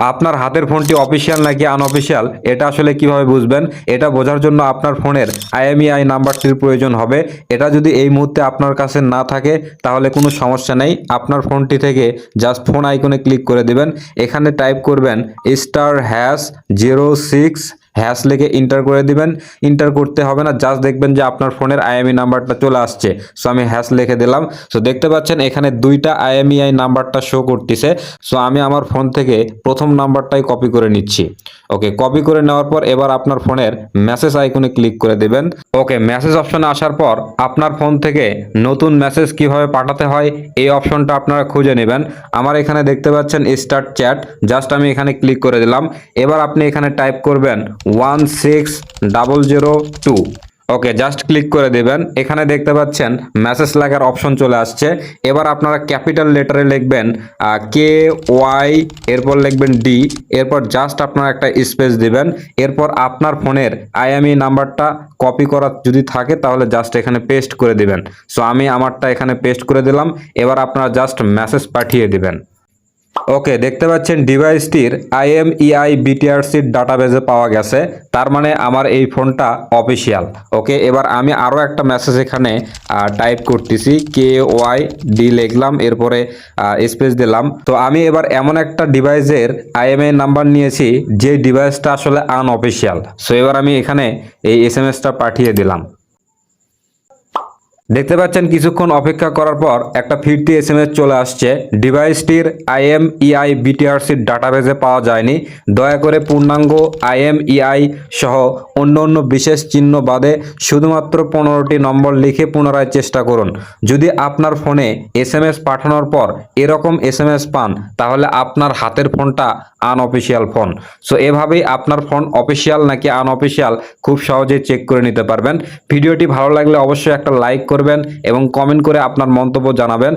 আপনার হাতের ফোনটি অফিসিয়াল নাকি আনঅফিসিয়াল, এটা আসলে কীভাবে বুঝবেন? এটা বোঝার জন্য আপনার ফোনের আইএমইআই নাম্বারটির প্রয়োজন হবে। এটা যদি এই মুহূর্তে আপনার কাছে না থাকে, তাহলে কোনো সমস্যা নেই। আপনার ফোনটি থেকে জাস্ট ফোন আইকনে ক্লিক করে দেবেন। এখানে টাইপ করবেন star hash zero six hash লিখে ইন্টার করে দিবেন। ইন্টার করতে হবে না জাস্ট দেখবেন যে আপনার ফোনের আইএমই নাম্বারটা চলে আসছে। সো আমি হ্যাশ লিখে দিলাম। সো দেখতে পাচ্ছেন এখানে দুইটা আইএমইআই নাম্বারটা শো করতেছে। সো আমি আমার ফোন থেকে প্রথম নাম্বারটাই কপি করে নিচ্ছি। ওকে কপি করে নেওয়ার পর এবার আপনার ফোনের মেসেজ আইকনে ক্লিক করে দিবেন। ওকে মেসেজ অপশনে আসার পর আপনার ফোন থেকে নতুন মেসেজ কীভাবে পাঠাতে হয়, এই অপশনটা আপনারা খুঁজে নেবেন। আমার এখানে দেখতে পাচ্ছেন স্টার্ট চ্যাট জাস্ট আমি এখানে ক্লিক করে দিলাম। এবার আপনি এখানে টাইপ করবেন one six double zero two okay just click করে দেবেন। এখানে দেখতে পাচ্ছেন মেসেজ লেখার অপশন চলে আসছে। এবার আপনারা ক্যাপিটাল লেটারে লিখবেন কে ওয়াই এরপর লিখবেন ডি এরপর জাস্ট আপনারা একটা স্পেস দিবেন। এরপর আপনার ফোনের আইএমই নাম্বারটা কপি করা যদি থাকে, তাহলে জাস্ট এখানে পেস্ট করে দিবেন। সো আমি আমারটা এখানে পেস্ট করে দিলাম। এবার আপনারা জাস্ট মেসেজ পাঠিয়ে দিবেন। ওকে, দেখতে পাচ্ছেন ডিভাইসটির আইএমইআই বিটিআরসির ডাটাবেজে পাওয়া গেছে। তার মানে আমার এই ফোনটা অফিসিয়াল। ওকে, এবার আমি আরও একটা মেসেজ এখানে টাইপ করতেছি। কে ওয়াই ডি লিখলাম, এরপরে স্পেস দিলাম। তো আমি এবার এমন একটা ডিভাইসের আইএমআই নাম্বার নিয়েছি, যে ডিভাইসটা আসলে আনঅফিসিয়াল সো এবার আমি এখানে এই এস এম এসটা পাঠিয়ে দিলাম। দেখতে পাচ্ছেন কিছুক্ষণ অপেক্ষা করার পর একটা ফিরতি এস চলে আসছে। ডিভাইসটির আইএমইআই বিটিআরসির ডাটাবেজে পাওয়া যায়নি। দয়া করে পূর্ণাঙ্গ আইএমইআই সহ অন্য অন্য বিশেষ চিহ্ন বাদে শুধুমাত্র পনেরোটি নম্বর লিখে পুনরায় চেষ্টা করুন। যদি আপনার ফোনে এস পাঠানোর পর এরকম এস পান, তাহলে আপনার হাতের ফোনটা আনঅফিসিয়াল ফোন সো এভাবেই আপনার ফোন অফিসিয়াল নাকি আনঅফিসিয়াল খুব সহজেই চেক করে নিতে পারবেন। ভিডিওটি ভালো লাগলে অবশ্যই একটা লাইক করবেন এবং কমেন্ট করে আপনার মন্তব্য জানাবেন।